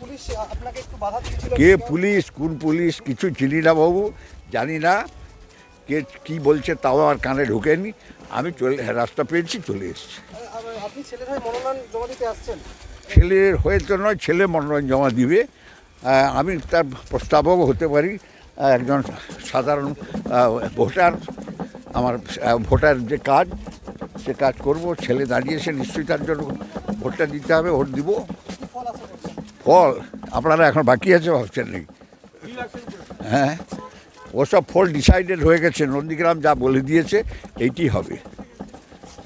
Police আপনাকে একটু বাধা দিয়েছিল? কে পুলিশ কোন পুলিশ কিছু চিনি না বাবু জানি না। কে কি বলছে তাও আমার কানে ঢোকেনি। আমি চলে রাস্তা পেয়েছি চলে এসেছি। আপনি ছেলের হয়ে মনোনয়ন জমা দিতে আসছেন? ছেলের হয়ে তো নয় ছেলে মনোনয়ন জমা দিবে। আমি তার প্রস্তাবক হতে পারি। একজন সাধারণ ভোটার। আমার ভোটার যে কাজ সে কাজ করব। ছেলে দাঁড়িয়েছে নিশ্চয়ই তার জন্য ভোটটা দিতে হবে ভোট দিব কি ফল আশা করছেন ফল আপনারা এখন বাকি আছে ভাবছেন নাকি? হ্যাঁ ওসব ফল ডিসাইডেড হয়ে গেছে, নন্দীগ্রাম যা বলে দিয়েছে, এইটি হবে।